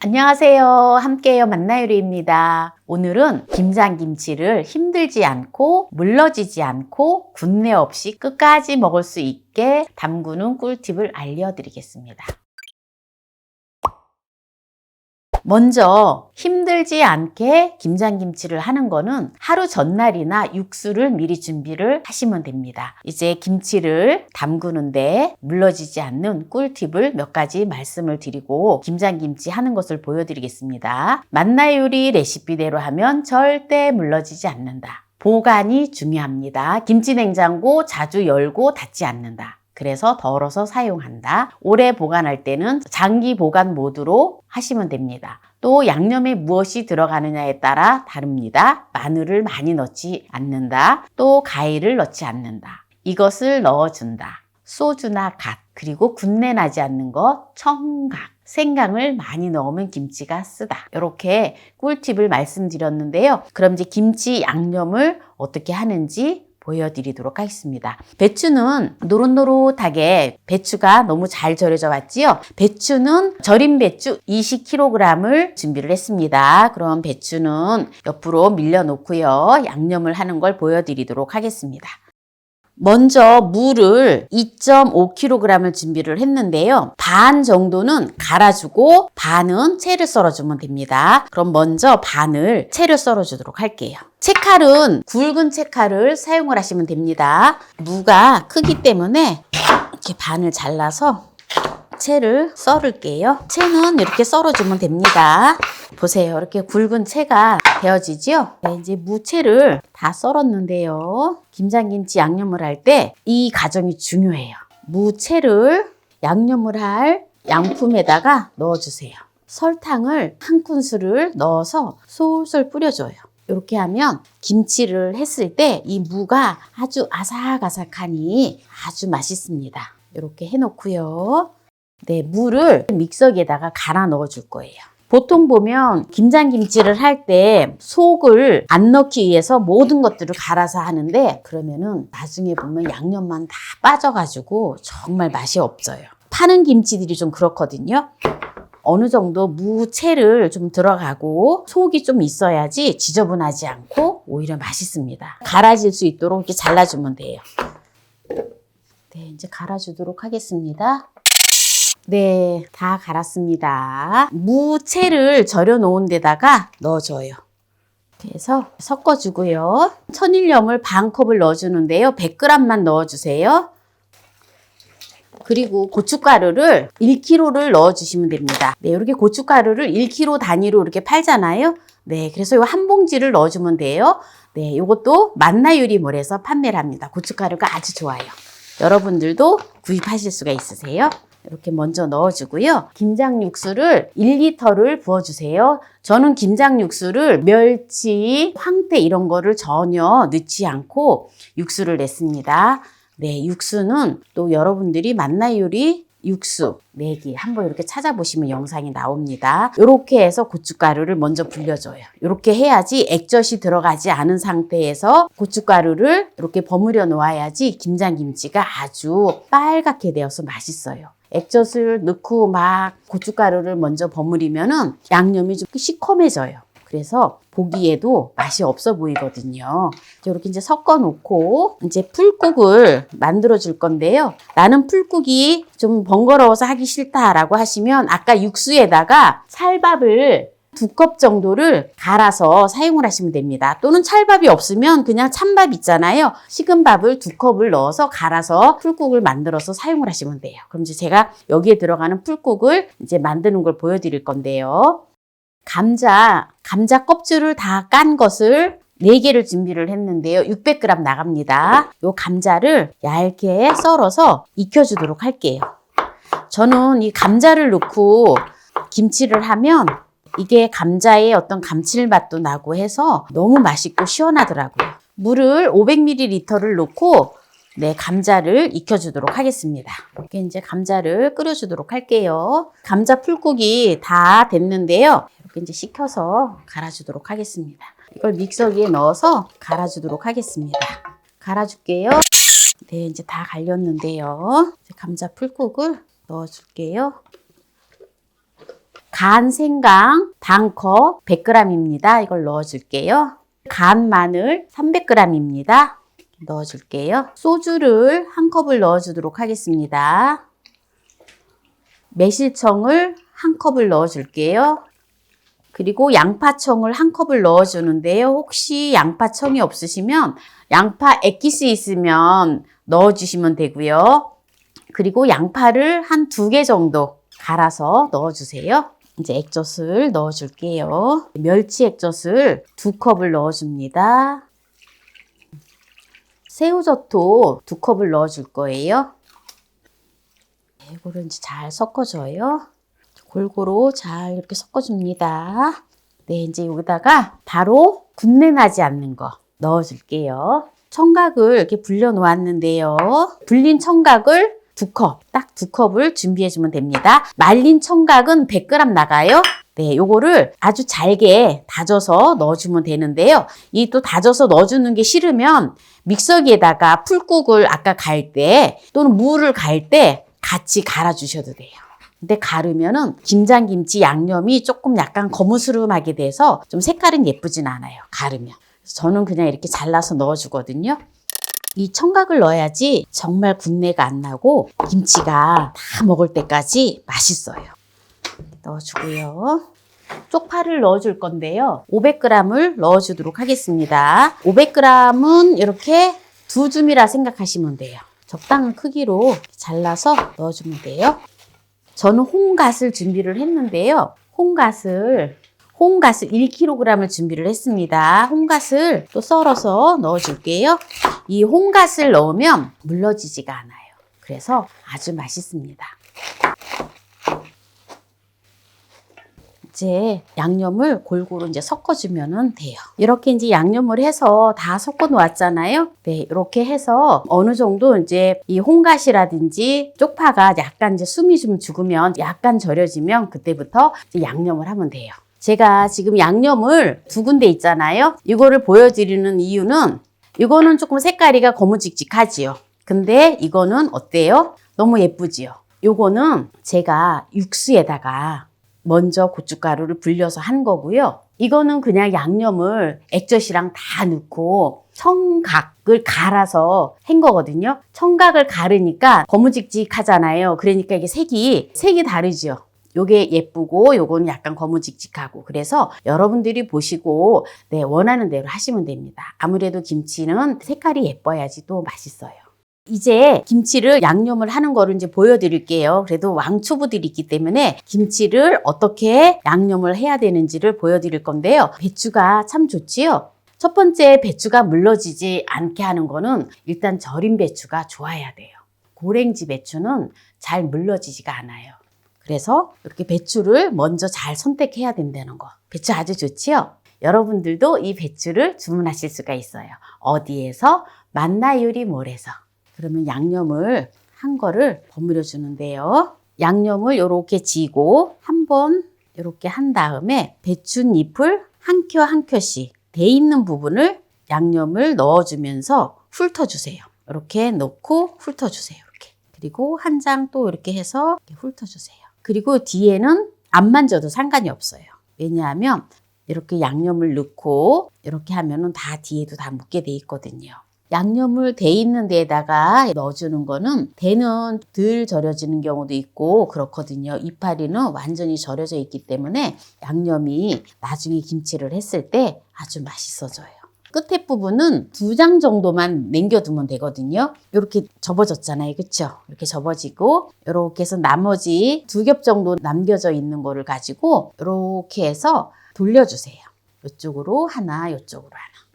안녕하세요. 함께요. 만나요리입니다. 오늘은 김장김치를 힘들지 않고 물러지지 않고 군내 없이 끝까지 먹을 수 있게 담그는 꿀팁을 알려드리겠습니다. 먼저 힘들지 않게 김장김치를 하는 거는 하루 전날이나 육수를 미리 준비를 하시면 됩니다. 이제 김치를 담그는데 물러지지 않는 꿀팁을 몇 가지 말씀을 드리고 김장김치 하는 것을 보여드리겠습니다. 만나 요리 레시피대로 하면 절대 물러지지 않는다. 보관이 중요합니다. 김치 냉장고 자주 열고 닫지 않는다. 그래서 덜어서 사용한다. 오래 보관할 때는 장기 보관 모드로 하시면 됩니다. 또 양념에 무엇이 들어가느냐에 따라 다릅니다. 마늘을 많이 넣지 않는다. 또 가위를 넣지 않는다. 이것을 넣어준다. 소주나 갓, 그리고 군내 나지 않는 것, 청각, 생강을 많이 넣으면 김치가 쓰다. 이렇게 꿀팁을 말씀드렸는데요. 그럼 이제 김치 양념을 어떻게 하는지 보여드리도록 하겠습니다. 배추는 노릇노릇하게 배추가 너무 잘 절여져 왔지요. 배추는 절인 배추 20kg을 준비를 했습니다. 그럼 배추는 옆으로 밀려 놓고요. 양념을 하는 걸 보여드리도록 하겠습니다. 먼저 물을 2.5kg을 준비를 했는데요. 반 정도는 갈아주고 반은 채를 썰어주면 됩니다. 그럼 먼저 반을 채를 썰어주도록 할게요. 채칼은 굵은 채칼을 사용을 하시면 됩니다. 무가 크기 때문에 이렇게 반을 잘라서 채를 썰을게요. 채는 이렇게 썰어주면 됩니다. 보세요. 이렇게 굵은 채가 되어지죠? 네, 이제 무채를 다 썰었는데요. 김장김치 양념을 할 때 이 과정이 중요해요. 무채를 양념을 할 양품에다가 넣어주세요. 설탕을 한 큰술을 넣어서 솔솔 뿌려줘요. 이렇게 하면 김치를 했을 때 이 무가 아주 아삭아삭하니 아주 맛있습니다. 이렇게 해놓고요. 네, 물을 믹서기에다가 갈아 넣어 줄 거예요. 보통 보면 김장김치를 할 때 속을 안 넣기 위해서 모든 것들을 갈아서 하는데 그러면은 나중에 보면 양념만 다 빠져가지고 정말 맛이 없어요. 파는 김치들이 좀 그렇거든요. 어느 정도 무채를 좀 들어가고 속이 좀 있어야지 지저분하지 않고 오히려 맛있습니다. 갈아질 수 있도록 이렇게 잘라주면 돼요. 네, 이제 갈아주도록 하겠습니다. 네, 다 갈았습니다. 무채를 절여 놓은 데다가 넣어줘요. 그래서 섞어주고요. 천일염을 반 컵을 넣어주는데요. 100g만 넣어주세요. 그리고 고춧가루를 1kg를 넣어주시면 됩니다. 네, 이렇게 고춧가루를 1kg 단위로 이렇게 팔잖아요. 네, 그래서 이 한 봉지를 넣어주면 돼요. 네, 이것도 만나유리몰에서 판매를 합니다. 고춧가루가 아주 좋아요. 여러분들도 구입하실 수가 있으세요. 이렇게 먼저 넣어주고요. 김장 육수를 1리터를 부어주세요. 저는 김장 육수를 멸치, 황태 이런 거를 전혀 넣지 않고 육수를 냈습니다. 네, 육수는 또 여러분들이 만나 요리 육수 내기 한번 이렇게 찾아보시면 영상이 나옵니다. 이렇게 해서 고춧가루를 먼저 불려줘요. 이렇게 해야지 액젓이 들어가지 않은 상태에서 고춧가루를 이렇게 버무려 놓아야지 김장김치가 아주 빨갛게 되어서 맛있어요. 액젓을 넣고 막 고춧가루를 먼저 버무리면은 양념이 좀 시커매져요. 그래서 보기에도 맛이 없어 보이거든요. 이렇게 이제 섞어 놓고 이제 풀국을 만들어 줄 건데요. 나는 풀국이 좀 번거로워서 하기 싫다라고 하시면 아까 육수에다가 찰밥을 두 컵 정도를 갈아서 사용을 하시면 됩니다. 또는 찰밥이 없으면 그냥 찬밥 있잖아요. 식은 밥을 두 컵을 넣어서 갈아서 풀국을 만들어서 사용을 하시면 돼요. 그럼 이제 제가 여기에 들어가는 풀국을 이제 만드는 걸 보여드릴 건데요. 감자, 감자 껍질을 다 깐 것을 4개를 준비를 했는데요. 600g 나갑니다. 요 감자를 얇게 썰어서 익혀주도록 할게요. 저는 이 감자를 넣고 김치를 하면 이게 감자의 어떤 감칠맛도 나고 해서 너무 맛있고 시원하더라고요. 물을 500ml를 넣고 네, 감자를 익혀주도록 하겠습니다. 이렇게 이제 감자를 끓여주도록 할게요. 감자 풀국이 다 됐는데요. 이제 식혀서 갈아주도록 하겠습니다. 이걸 믹서기에 넣어서 갈아주도록 하겠습니다. 갈아줄게요. 네, 이제 다 갈렸는데요. 이제 감자 풀국을 넣어줄게요. 간 생강 반컵 100g입니다. 이걸 넣어줄게요. 간 마늘 300g입니다. 넣어줄게요. 소주를 한 컵을 넣어주도록 하겠습니다. 매실청을 한 컵을 넣어줄게요. 그리고 양파청을 한 컵을 넣어주는데요. 혹시 양파청이 없으시면 양파 액기스 있으면 넣어주시면 되고요. 그리고 양파를 한 두 개 정도 갈아서 넣어주세요. 이제 액젓을 넣어줄게요. 멸치 액젓을 두 컵을 넣어줍니다. 새우젓도 두 컵을 넣어줄 거예요. 네, 이거를 이제 잘 섞어줘요. 골고루 잘 이렇게 섞어줍니다. 네, 이제 여기다가 바로 군내 나지 않는 거 넣어줄게요. 청각을 이렇게 불려 놓았는데요. 불린 청각을 두 컵, 딱 두 컵을 준비해주면 됩니다. 말린 청각은 100g 나가요. 네, 요거를 아주 잘게 다져서 넣어주면 되는데요. 이 또 다져서 넣어주는 게 싫으면 믹서기에다가 풀국을 아까 갈 때 또는 무를 갈 때 같이 갈아주셔도 돼요. 근데 가르면은 김장김치 양념이 조금 약간 거무스름하게 돼서 좀 색깔은 예쁘진 않아요. 가르면. 저는 그냥 이렇게 잘라서 넣어주거든요. 이 청각을 넣어야지 정말 군내가 안 나고 김치가 다 먹을 때까지 맛있어요. 넣어주고요. 쪽파를 넣어줄 건데요. 500g을 넣어주도록 하겠습니다. 500g은 이렇게 두 줌이라 생각하시면 돼요. 적당한 크기로 잘라서 넣어주면 돼요. 저는 홍갓을 준비를 했는데요. 홍갓을 홍갓을 1kg을 준비를 했습니다. 홍갓을 또 썰어서 넣어줄게요. 이 홍갓을 넣으면 물러지지가 않아요. 그래서 아주 맛있습니다. 이제 양념을 골고루 이제 섞어주면 돼요. 이렇게 이제 양념을 해서 다 섞어 놓았잖아요. 네, 이렇게 해서 어느 정도 이제 이 홍갓이라든지 쪽파가 약간 이제 숨이 좀 죽으면 약간 절여지면 그때부터 양념을 하면 돼요. 제가 지금 양념을 두 군데 있잖아요. 이거를 보여드리는 이유는 이거는 조금 색깔이가 거무직직하지요. 근데 이거는 어때요? 너무 예쁘지요. 요거는 제가 육수에다가 먼저 고춧가루를 불려서 한 거고요. 이거는 그냥 양념을 액젓이랑 다 넣고 청각을 갈아서 한 거거든요. 청각을 가르니까 거무직직하잖아요. 그러니까 이게 색이 색이 다르죠. 요게 예쁘고 요거는 약간 거무직직하고 그래서 여러분들이 보시고 네, 원하는 대로 하시면 됩니다. 아무래도 김치는 색깔이 예뻐야지 또 맛있어요. 이제 김치를 양념을 하는 거를 이제 보여드릴게요. 그래도 왕초보들이 있기 때문에 김치를 어떻게 양념을 해야 되는지를 보여드릴 건데요. 배추가 참 좋지요. 첫 번째 배추가 물러지지 않게 하는 거는 일단 절인 배추가 좋아야 돼요. 고랭지 배추는 잘 물러지지가 않아요. 그래서 이렇게 배추를 먼저 잘 선택해야 된다는 거. 배추 아주 좋지요? 여러분들도 이 배추를 주문하실 수가 있어요. 어디에서? 만나유리 몰에서. 그러면 양념을 한 거를 버무려 주는데요. 양념을 이렇게 지고 한 번 이렇게 한 다음에 배춧잎을 한 켜 한 켜씩 돼 있는 부분을 양념을 넣어주면서 훑어주세요. 이렇게 넣고 훑어주세요. 이렇게. 그리고 한 장 또 이렇게 해서 이렇게 훑어주세요. 그리고 뒤에는 안 만져도 상관이 없어요. 왜냐하면 이렇게 양념을 넣고 이렇게 하면은 다 뒤에도 다 묻게 돼 있거든요. 양념을 돼 있는 데에다가 넣어주는 거는 대는 덜 절여지는 경우도 있고 그렇거든요. 이파리는 완전히 절여져 있기 때문에 양념이 나중에 김치를 했을 때 아주 맛있어져요. 끝에 부분은 두 장 정도만 남겨두면 되거든요. 이렇게 접어졌잖아요. 그쵸? 이렇게 접어지고 이렇게 해서 나머지 두 겹 정도 남겨져 있는 거를 가지고 이렇게 해서 돌려주세요. 이쪽으로 하나, 이쪽으로 하나.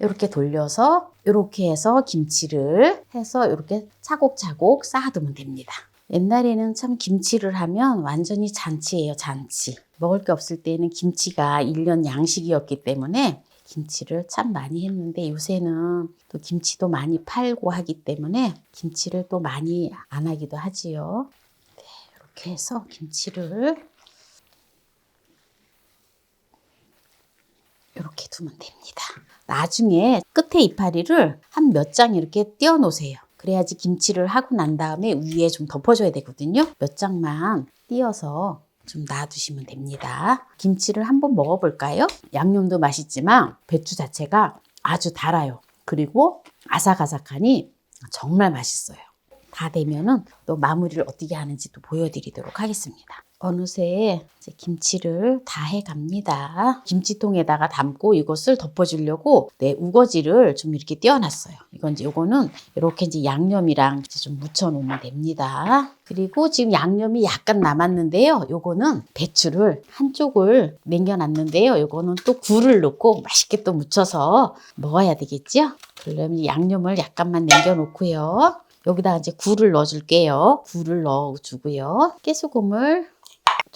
이렇게 돌려서 이렇게 해서 김치를 해서 이렇게 차곡차곡 쌓아두면 됩니다. 옛날에는 참 김치를 하면 완전히 잔치예요, 잔치. 먹을 게 없을 때는 김치가 1년 양식이었기 때문에 김치를 참 많이 했는데 요새는 또 김치도 많이 팔고 하기 때문에 김치를 또 많이 안 하기도 하지요. 네, 이렇게 해서 김치를 이렇게 두면 됩니다. 나중에 끝에 이파리를 한 몇 장 이렇게 띄워 놓으세요. 그래야지 김치를 하고 난 다음에 위에 좀 덮어줘야 되거든요. 몇 장만 띄어서 좀 놔두시면 됩니다. 김치를 한번 먹어볼까요? 양념도 맛있지만 배추 자체가 아주 달아요. 그리고 아삭아삭하니 정말 맛있어요. 다 되면은 또 마무리를 어떻게 하는지 또 보여드리도록 하겠습니다. 어느새 김치를 다 해갑니다. 김치통에다가 담고 이것을 덮어주려고 네 우거지를 좀 이렇게 띄워놨어요. 이건 이제 요거는 이렇게 이제 양념이랑 이제 좀 묻혀놓으면 됩니다. 그리고 지금 양념이 약간 남았는데요. 요거는 배추를 한쪽을 남겨놨는데요. 요거는 또 굴을 넣고 맛있게 또 묻혀서 먹어야 되겠죠? 그러면 양념을 약간만 남겨놓고요. 여기다가 이제 굴을 넣어줄게요. 굴을 넣어주고요. 깨소금을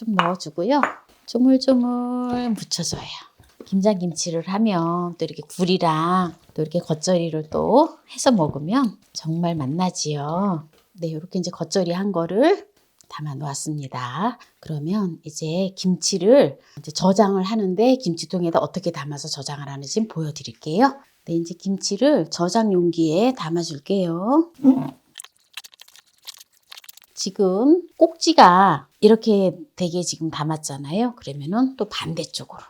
좀 넣어주고요. 조물조물 묻혀줘요. 김장김치를 하면 또 이렇게 굴이랑 또 이렇게 겉절이를 또 해서 먹으면 정말 맛나지요. 네, 이렇게 이제 겉절이 한 거를 담아 놓았습니다. 그러면 이제 김치를 이제 저장을 하는데 김치통에다 어떻게 담아서 저장을 하는지 보여드릴게요. 네, 이제 김치를 저장 용기에 담아줄게요. 지금 꼭지가 이렇게 되게 지금 담았잖아요. 그러면은 또 반대쪽으로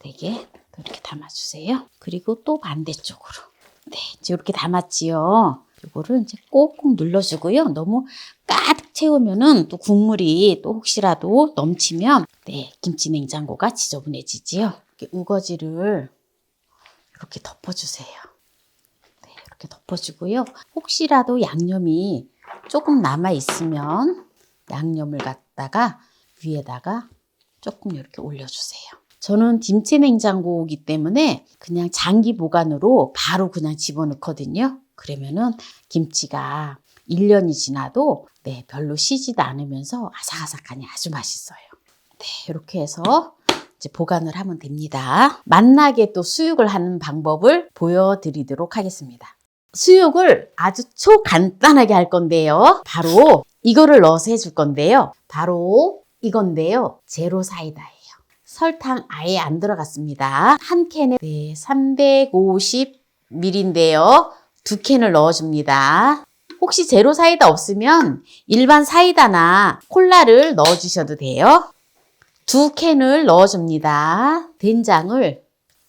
되게 이렇게 담아주세요. 그리고 또 반대쪽으로. 네, 이렇게 담았지요. 이거를 이제 꼭꼭 눌러주고요. 너무 가득 채우면은 또 국물이 또 혹시라도 넘치면 네, 김치 냉장고가 지저분해지지요. 이렇게 우거지를 이렇게 덮어주세요. 네, 이렇게 덮어주고요. 혹시라도 양념이 조금 남아 있으면 양념을 갖다가 위에다가 조금 이렇게 올려주세요. 저는 김치 냉장고이기 때문에 그냥 장기 보관으로 바로 그냥 집어넣거든요. 그러면은 김치가 1년이 지나도 네, 별로 쉬지도 않으면서 아삭아삭하니 아주 맛있어요. 네, 이렇게 해서 이제 보관을 하면 됩니다. 맛나게 또 수육을 하는 방법을 보여드리도록 하겠습니다. 수육을 아주 초간단하게 할 건데요. 바로 이거를 넣어서 해줄 건데요. 바로 이건데요. 제로 사이다예요. 설탕 아예 안 들어갔습니다. 한 캔에 네, 350ml인데요. 두 캔을 넣어줍니다. 혹시 제로 사이다 없으면 일반 사이다나 콜라를 넣어주셔도 돼요. 두 캔을 넣어줍니다. 된장을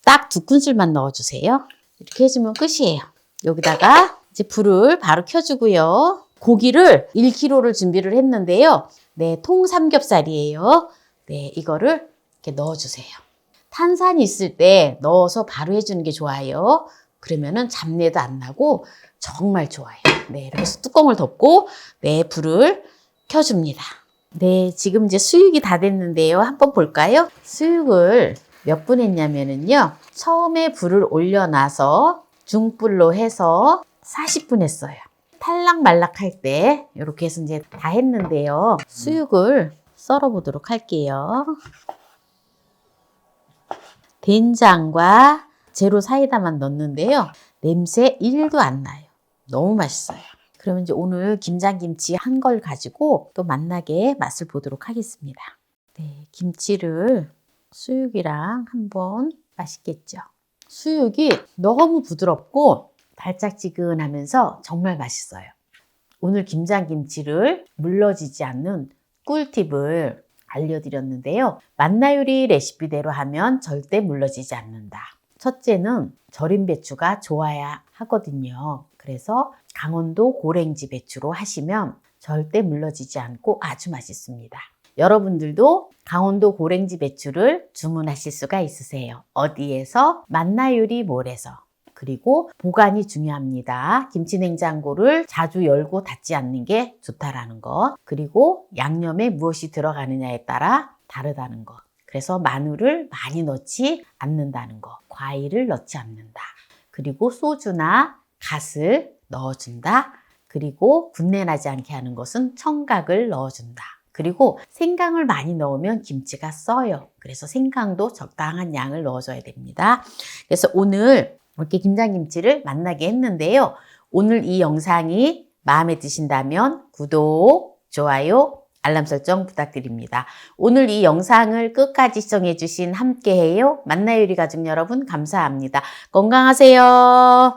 딱 두 큰술만 넣어주세요. 이렇게 해주면 끝이에요. 여기다가 이제 불을 바로 켜주고요. 고기를 1kg를 준비를 했는데요. 네, 통 삼겹살이에요. 네, 이거를 이렇게 넣어주세요. 탄산이 있을 때 넣어서 바로 해주는 게 좋아요. 그러면은 잡내도 안 나고 정말 좋아요. 네, 이렇게 해서 뚜껑을 덮고 네, 불을 켜줍니다. 네, 지금 이제 수육이 다 됐는데요. 한번 볼까요? 수육을 몇 분 했냐면은요. 처음에 불을 올려놔서 중불로 해서 40분 했어요. 탈락말락 할 때 이렇게 해서 이제 다 했는데요. 수육을 썰어 보도록 할게요. 된장과 제로 사이다만 넣는데요. 냄새 1도 안 나요. 너무 맛있어요. 그러면 이제 오늘 김장김치 한 걸 가지고 또 맛나게 맛을 보도록 하겠습니다. 네, 김치를 수육이랑 한번 맛있겠죠. 수육이 너무 부드럽고 달짝지근하면서 정말 맛있어요. 오늘 김장김치를 물러지지 않는 꿀팁을 알려드렸는데요. 만나요리 레시피대로 하면 절대 물러지지 않는다. 첫째는 절임 배추가 좋아야 하거든요. 그래서 강원도 고랭지 배추로 하시면 절대 물러지지 않고 아주 맛있습니다. 여러분들도 강원도 고랭지 배추를 주문하실 수가 있으세요. 어디에서? 만나요리 몰에서. 그리고 보관이 중요합니다. 김치 냉장고를 자주 열고 닫지 않는 게 좋다라는 것. 그리고 양념에 무엇이 들어가느냐에 따라 다르다는 것. 그래서 마늘을 많이 넣지 않는다는 것. 과일을 넣지 않는다. 그리고 소주나 갓을 넣어준다. 그리고 군내 나지 않게 하는 것은 청각을 넣어준다. 그리고 생강을 많이 넣으면 김치가 써요. 그래서 생강도 적당한 양을 넣어줘야 됩니다. 그래서 오늘 이렇게 김장김치를 만나게 했는데요. 오늘 이 영상이 마음에 드신다면 구독, 좋아요, 알람 설정 부탁드립니다. 오늘 이 영상을 끝까지 시청해주신 함께해요. 만나요리 가족 여러분 감사합니다. 건강하세요.